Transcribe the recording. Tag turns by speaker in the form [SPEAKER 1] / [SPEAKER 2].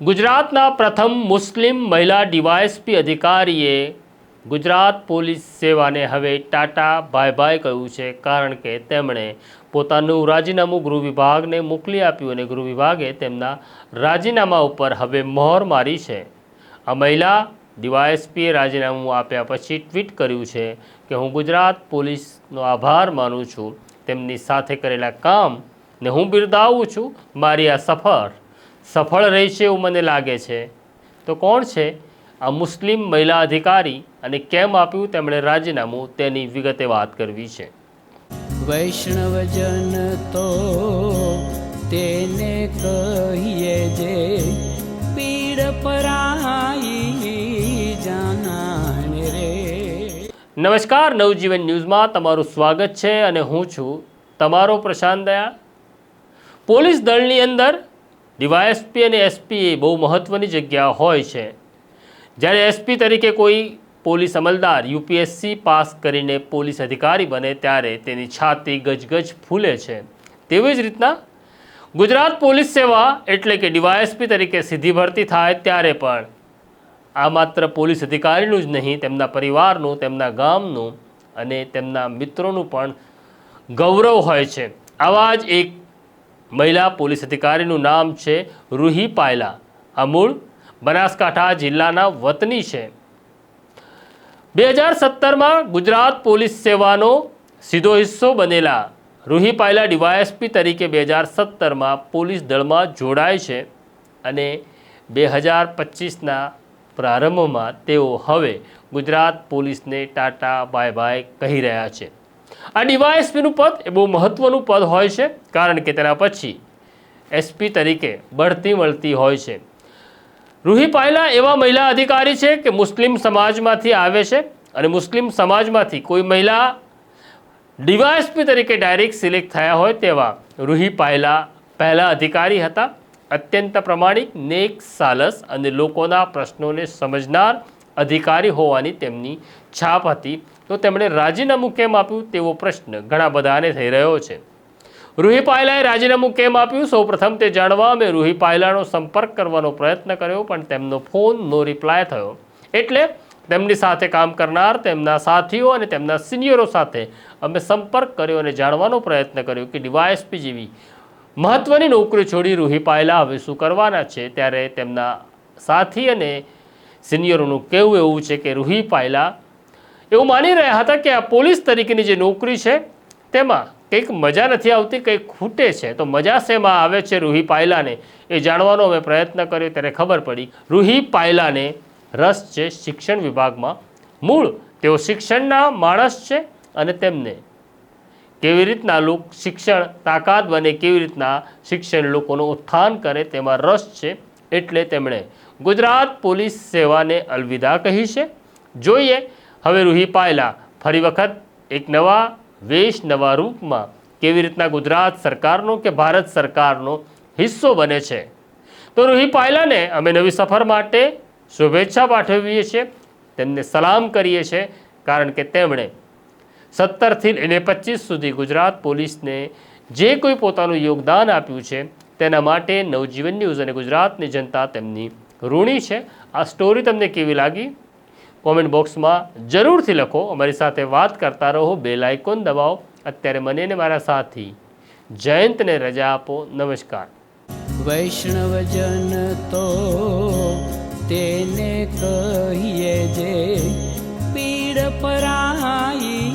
[SPEAKER 1] ગુજરાતના પ્રથમ મુસ્લિમ મહિલા ડીવાયએસપી અધિકારીએ ગુજરાત પોલીસ સેવાને હવે ટાટા બાય બાય કહ્યું છે, કારણ કે તેમણે પોતાનું રાજીનામું ગૃહ વિભાગને મોકલી આપ્યું અને ગૃહ વિભાગે તેમના રાજીનામા ઉપર હવે મહોર મારી છે. આ મહિલા ડીવાયએસપીએ રાજીનામું આપ્યા પછી ટ્વીટ કર્યું છે કે હું ગુજરાત પોલીસનો આભાર માનું છું, તેમની સાથે કરેલા કામ ને હું બિરદાવું છું, મારી આ સફર સફળ રહેશે એવું મને લાગે છે. તો કોણ છે? આ મુસ્લિમ મહિલા અધિકારી અને કેમ આપ્યું તેમણે રાજીનામું તેની વિગતે વાત કરવી છે.
[SPEAKER 2] વૈષ્ણવજન તો તેને કહીએ જે પીડ પરાઈ જાનાને રે.
[SPEAKER 1] નમસ્કાર નવજીવન ન્યૂઝમાં તમારું સ્વાગત છે અને હું છું તમારો પ્રશાંત દયા. પોલીસ દળની અંદર ડીવાયએસપી અને એસપી એ બહુ મહત્ત્વની જગ્યા હોય છે. જ્યારે એસપી તરીકે કોઈ પોલીસ અમલદાર યુપીએસસી પાસ કરીને પોલીસ અધિકારી બને ત્યારે તેની છાતી ગજગજ ફૂલે છે. તેવી જ રીતના ગુજરાત પોલીસ સેવા એટલે કે ડીવાયએસપી તરીકે સીધી ભરતી થાય ત્યારે પણ આ માત્ર પોલીસ અધિકારીનું જ નહીં, તેમના પરિવારનું, તેમના ગામનું અને તેમના મિત્રોનું પણ ગૌરવ હોય છે. આવા જ એક મહિલા પોલીસ અધિકારીનું નામ છે રૂહી પાયલા. આ મૂળ બનાસકાંઠા જિલ્લાના વતની છે. બે હજાર સત્તરમાં ગુજરાત પોલીસ સેવાનો સીધો હિસ્સો બનેલા રૂહી પાયલા ડીવાયએસપી તરીકે બે હજાર સત્તરમાં પોલીસ દળમાં જોડાય છે અને બે હજાર પચીસના પ્રારંભમાં તેઓ હવે ગુજરાત પોલીસને ટાટા બાય બાય કહી રહ્યા છે. આ ડીવાયએસપીનું પદ એ બહુ મહત્ત્વનું પદ હોય છે, કારણ કે તેના પછી એસપી તરીકે બઢતી મળતી હોય છે. રૂહી પાયલા એવા મહિલા અધિકારી છે કે મુસ્લિમ સમાજમાંથી આવે છે અને મુસ્લિમ સમાજમાંથી કોઈ મહિલા ડીવાયએસપી તરીકે ડાયરેક્ટ સિલેક્ટ થયા હોય તેવા રૂહી પાયલા પહેલા અધિકારી હતા. અત્યંત પ્રમાણિક, નેક, સાલસ અને લોકોના પ્રશ્નોને સમજનાર અધિકારી હોવાની તેમની છાપ હતી. તો તેમણે રાજીનામું કેમ આપ્યું તેવો પ્રશ્ન ઘણા બધાને થઈ રહ્યો છે. રૂહી પાયલાએ રાજીનામું કેમ આપ્યું? સૌપ્રથમ તે જાણવા મેં રૂહી પાયલાનો સંપર્ક કરવાનો પ્રયત્ન કર્યો, પણ તેમનો ફોન નો રિપ્લાય થયો. એટલે તેમની સાથે કામ કરનાર, તેમના સાથીઓ અને તેમના સિનિયરો સાથે અમે સંપર્ક કર્યો અને જાણવાનો પ્રયત્ન કર્યો કે ડીવાયએસપી જેવી મહત્ત્વની નોકરી છોડી રૂહી પાયલા હવે શું કરવાના છે? ત્યારે તેમના સાથી અને સિનિયરોનું કહેવું એવું છે કે રૂહી પાયલા એવું માની રહ્યા હતા કે આ પોલીસ તરીકેની જે નોકરી છે, તેમાં કંઈક મજા નથી આવતી, કંઈક ખૂટે છે. તો મજા શેમાં આવે છે રૂહી પાયલાને? એ જાણવાનો અમે પ્રયત્ન કર્યો, ત્યારે ખબર પડી. રૂહી પાયલાને રસ છે શિક્ષણ વિભાગમાં. મૂળ, તેઓ શિક્ષણના માણસ છે અને તેમને કેવી રીતના લોક શિક્ષણ તાકાત બને, કેવી રીતના શિક્ષણ લોકોનું ઉત્થાન કરે, તેમાં રસ છે. એટલે તેમણે ગુજરાત પોલીસ સેવાને અલવિદા કહી છે. જોઈએ, હવે રૂહી પાયલા, ફરી વખત એક નવા વેશ, નવા રૂપમાં કેવી રીતના ગુજરાત સરકારનો કે ભારત સરકારનો હિસ્સો બને છે. તો રૂહી પાયલાને અમે નવી સફર માટે શુભેચ્છા પાઠવીએ છીએ. તેમને સલામ કરીએ છીએ, કારણ કે તેમણે સત્તરથી લઈને પચીસ સુધી ગુજરાત પોલીસને જે કોઈ પોતાનું યોગદાન આપ્યું છે તેના માટે નવજીવન ન્યૂઝ અને ગુજરાતની જનતા તેમની ઋણી છે. આ સ્ટોરી તમને કેવી લાગી? કોમેન્ટ બોક્સમાં જરૂરથી લખો. અમારી સાથે વાત કરતા રહો. બેલ આઇકોન દબાવો. અત્યારે મને અને મારા સાથી જયંતને રજા આપો. નમસ્કાર.
[SPEAKER 2] વૈષ્ણવજન તો તેને કહીએ જે પીડ પરાઈ